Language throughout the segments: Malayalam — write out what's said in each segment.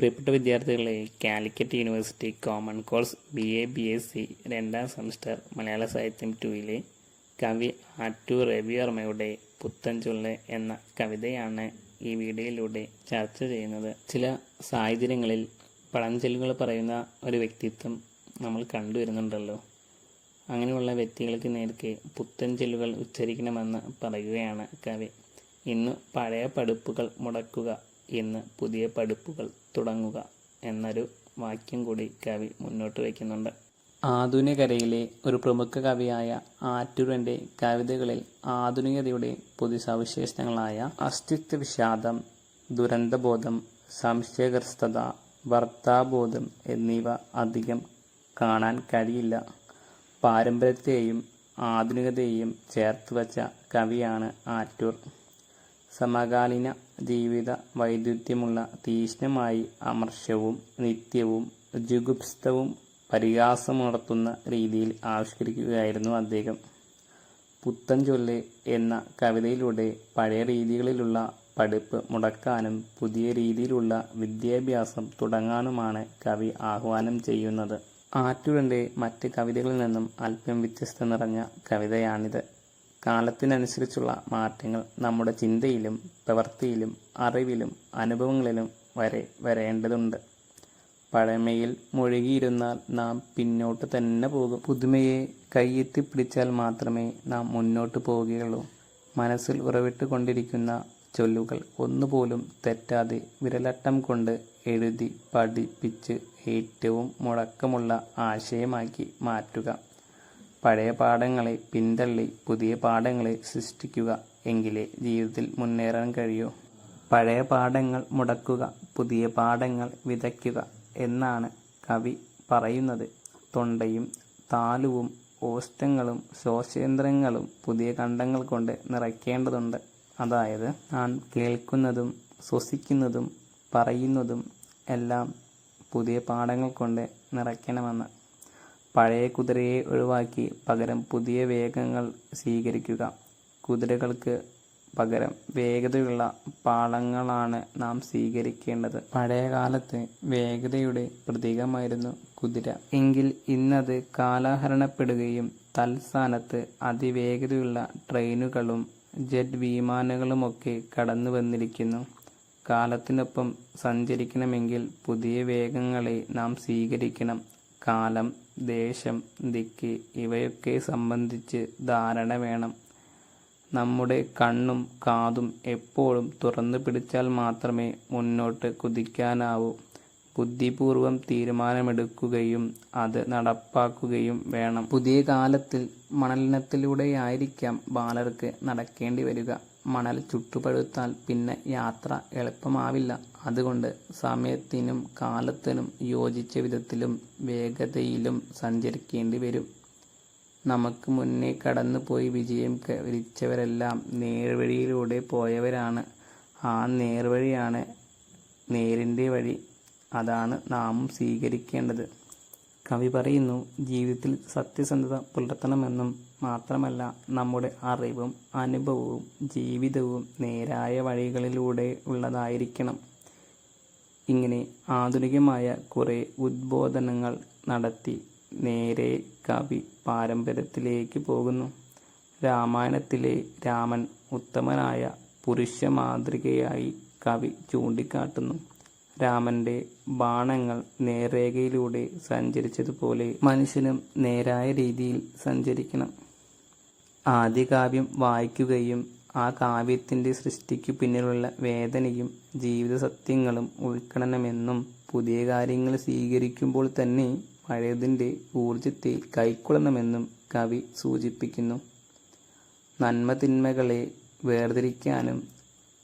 പ്രിയപ്പെട്ട വിദ്യാർത്ഥികളെ Calicut university common course B A B S C രണ്ടാം സെമസ്റ്റർ മലയാള സാഹിത്യം ടൂയിലെ കവി ആറ്റൂർ രവിവർമ്മയുടെ പുത്തൻചൊല്ല് എന്ന കവിതയാണ് ഈ വീഡിയോയിലൂടെ ചർച്ച ചെയ്യുന്നത്. ചില സാഹചര്യങ്ങളിൽ പഴഞ്ചൊല്ലുകൾ പറയുന്ന ഒരു വ്യക്തിത്വം നമ്മൾ കണ്ടുവരുന്നുണ്ടല്ലോ. അങ്ങനെയുള്ള വ്യക്തികൾക്ക് നേർക്ക് പുത്തൻചൊല്ലുകൾ ഉച്ചരിക്കണമെന്ന് പറയുകയാണ് കവി. ഇന്ന് പഴയ പടുപ്പുകൾ മുടക്കുക ഇന്ന് പുതിയ പഠിപ്പുകൾ തുടങ്ങുക എന്നൊരു വാക്യം കൂടി കവി മുന്നോട്ട് വയ്ക്കുന്നുണ്ട്. ആധുനികരയിലെ ഒരു പ്രമുഖ കവിയായ ആറ്റൂരന്റെ കവിതകളിൽ ആധുനികതയുടെ പൊതുസവിശേഷങ്ങളായ അസ്തിത്വ വിഷാദം ദുരന്തബോധം സംശയഗ്രസ്തത ഭർത്താബോധം എന്നിവ അധികം കാണാൻ കഴിയില്ല. പാരമ്പര്യത്തെയും ആധുനികതയെയും ചേർത്ത് വച്ച കവിയാണ് ആറ്റൂർ. സമകാലീന ജീവിത വൈരുദ്ധ്യമുള്ള തീഷ്ണമായി അമർഷവും നിത്യവും ജുഗുപ്സ്തവും പരിഹാസമുണർത്തുന്ന രീതിയിൽ ആവിഷ്കരിക്കുകയായിരുന്നു അദ്ദേഹം. പുത്തൻചൊല്ല് എന്ന കവിതയിലൂടെ പഴയ രീതികളിലുള്ള പഠിപ്പ് മുടക്കാനും പുതിയ രീതിയിലുള്ള വിദ്യാഭ്യാസം തുടങ്ങാനുമാണ് കവി ആഹ്വാനം ചെയ്യുന്നത്. ആറ്റൂരിന്റെ മറ്റ് കവിതകളിൽ നിന്നും അല്പം വ്യത്യസ്ത നിറഞ്ഞ കവിതയാണിത്. കാലത്തിനനുസരിച്ചുള്ള മാറ്റങ്ങൾ നമ്മുടെ ചിന്തയിലും പ്രവൃത്തിയിലും അറിവിലും അനുഭവങ്ങളിലും വരെ വരേണ്ടതുണ്ട്. പഴമയിൽ മുഴുകിയിരുന്നാൽ നാം പിന്നോട്ട് തന്നെ പോകും. പുതുമയെ കയ്യെത്തി പിടിച്ചാൽ മാത്രമേ നാം മുന്നോട്ട് പോവുകയുള്ളൂ മനസ്സിൽ ഉറവിട്ട് കൊണ്ടിരിക്കുന്ന ചൊല്ലുകൾ ഒന്നുപോലും തെറ്റാതെ വിരലട്ടം കൊണ്ട് എഴുതി പഠിപ്പിച്ച് ഏറ്റവും മുടക്കമുള്ള ആശയമാക്കി മാറ്റുക. പഴയ പാഠങ്ങളെ പിന്തള്ളി പുതിയ പാഠങ്ങളെ സൃഷ്ടിക്കുക എങ്കിലേ ജീവിതത്തിൽ മുന്നേറാൻ കഴിയൂ. പഴയ പാഠങ്ങൾ മുടക്കുക പുതിയ പാഠങ്ങൾ വിതയ്ക്കുക എന്നാണ് കവി പറയുന്നത്. തൊണ്ടയും താലുവും ഓസ്റ്റങ്ങളും ശോഷേന്ദ്രങ്ങളും പുതിയ കണ്ടങ്ങൾ കൊണ്ട് നിറയ്ക്കേണ്ടതുണ്ട്. അതായത് നാം കേൾക്കുന്നതും ശ്വസിക്കുന്നതും പറയുന്നതും എല്ലാം പുതിയ പാഠങ്ങൾ കൊണ്ട് നിറയ്ക്കണമെന്ന്. പഴയ കുതിരയെ ഒഴിവാക്കി പകരം പുതിയ വേഗങ്ങൾ സ്വീകരിക്കുക. കുതിരകൾക്ക് പകരം വേഗതയുള്ള പാളങ്ങളാണ് നാം സ്വീകരിക്കേണ്ടത്. പഴയ കാലത്ത് വേഗതയുടെ പ്രതീകമായിരുന്നു കുതിര. എങ്കിൽ ഇന്നത് കാലഹരണപ്പെടുകയും തൽസ്ഥാനത്ത് അതിവേഗതയുള്ള ട്രെയിനുകളും ജെറ്റ് വിമാനങ്ങളുമൊക്കെ കടന്നു വന്നിരിക്കുന്നു. കാലത്തിനൊപ്പം സഞ്ചരിക്കണമെങ്കിൽ പുതിയ വേഗങ്ങളെ നാം സ്വീകരിക്കണം. കാലം ദേശം ദിക്ക് ഇവയൊക്കെ സംബന്ധിച്ച് ധാരണ വേണം. നമ്മുടെ കണ്ണും കാതും എപ്പോഴും തുറന്നു പിടിച്ചാൽ മാത്രമേ മുന്നോട്ട് കുതിക്കാനാവൂ. ബുദ്ധിപൂർവം തീരുമാനമെടുക്കുകയും അത് നടപ്പാക്കുകയും വേണം. പുതിയ കാലത്തിൽ മണലിനത്തിലൂടെയായിരിക്കാം ബാലർക്ക് നടക്കേണ്ടി വരിക. മണൽ ചുട്ടുപഴുത്താൽ പിന്നെ യാത്ര എളുപ്പമാവില്ല. അതുകൊണ്ട് സമയത്തിനും കാലത്തിനും യോജിച്ച വിധത്തിലും വേഗതയിലും സഞ്ചരിക്കേണ്ടി വരും. നമുക്ക് മുന്നേ കടന്നുപോയി വിജയം കരിച്ചവരെല്ലാം നേർവഴിയിലൂടെ പോയവരാണ്. ആ നേർവഴിയാണ് നേരിന്റെ വഴി. അതാണ് നാം സ്വീകരിക്കേണ്ടത്. കവി പറയുന്നു ജീവിതത്തിൽ സത്യസന്ധത പുലർത്തണമെന്നും മാത്രമല്ല നമ്മുടെ അറിവും അനുഭവവും ജീവിതവും നേരായ വഴികളിലൂടെ ഉള്ളതായിരിക്കണം. ഇങ്ങനെ ആധുനികമായ കുറേ ഉദ്ബോധനങ്ങൾ നടത്തി നേരെ കവി പാരമ്പര്യത്തിലേക്ക് പോകുന്നു. രാമായണത്തിലെ രാമൻ ഉത്തമനായ പുരുഷ മാതൃകയായി കവി ചൂണ്ടിക്കാട്ടുന്നു. രാമന്റെ ബാണങ്ങൾ നേർരേഖയിലൂടെ സഞ്ചരിച്ചതുപോലെ മനുഷ്യനും നേരായ രീതിയിൽ സഞ്ചരിക്കണം. ആദ്യ കാവ്യം വായിക്കുകയും ആ കാവ്യത്തിന്റെ സൃഷ്ടിക്കു പിന്നിലുള്ള വേദനയും ജീവിത സത്യങ്ങളും ഉൾക്കണമെന്നും പുതിയ കാര്യങ്ങൾ സ്വീകരിക്കുമ്പോൾ തന്നെ പഴയതിന്റെ ഊർജത്തെ കൈക്കൊള്ളണമെന്നും കവി സൂചിപ്പിക്കുന്നു. നന്മ തിന്മകളെ വേർതിരിക്കാനും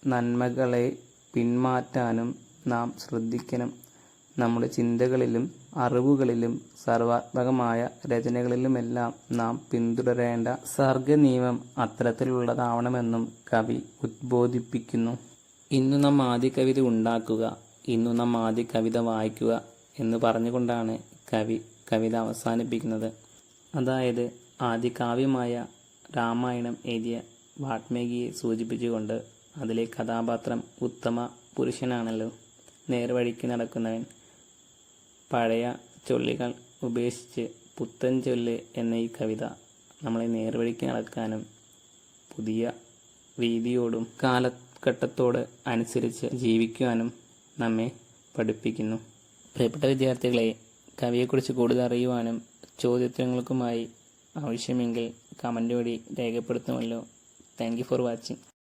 നന്മകളെ പിന്മാറ്റാനും നാം ശ്രദ്ധിക്കണം. നമ്മുടെ ചിന്തകളിലും അറിവുകളിലും സർവാത്മകമായ രചനകളിലുമെല്ലാം നാം പിന്തുടരേണ്ട സർഗനിയമം അത്തരത്തിലുള്ളതാവണമെന്നും കവി ഉദ്ബോധിപ്പിക്കുന്നു. ഇന്നു നാം ആദ്യ കവിത ഉണ്ടാക്കുക ഇന്നു നാം ആദ്യ കവിത വായിക്കുക എന്ന് പറഞ്ഞുകൊണ്ടാണ് കവി കവിത അവസാനിപ്പിക്കുന്നത്. അതായത് ആദ്യ കാവ്യമായ രാമായണം എഴുതിയ വാത്മീകിയെ സൂചിപ്പിച്ചുകൊണ്ട് അതിലെ കഥാപാത്രം ഉത്തമ പുരുഷനാണല്ലോ. നേർവഴിക്ക് നടക്കുന്നവൻ പഴയ ചൊല്ലികൾ ഉപേക്ഷിച്ച് പുത്തൻ ചൊല്ല് എന്ന ഈ കവിത നമ്മളെ നേർവഴിക്ക് നടക്കാനും പുതിയ രീതിയോടും കാലഘട്ടത്തോട് അനുസരിച്ച് ജീവിക്കുവാനും നമ്മെ പഠിപ്പിക്കുന്നു. പ്രിയപ്പെട്ട വിദ്യാർത്ഥികളെ കവിയെക്കുറിച്ച് കൂടുതൽ അറിയുവാനും ചോദ്യോത്തരങ്ങൾക്കുമായി ആവശ്യമെങ്കിൽ കമന്റ് വഴി രേഖപ്പെടുത്തുമല്ലോ. Thank for watching.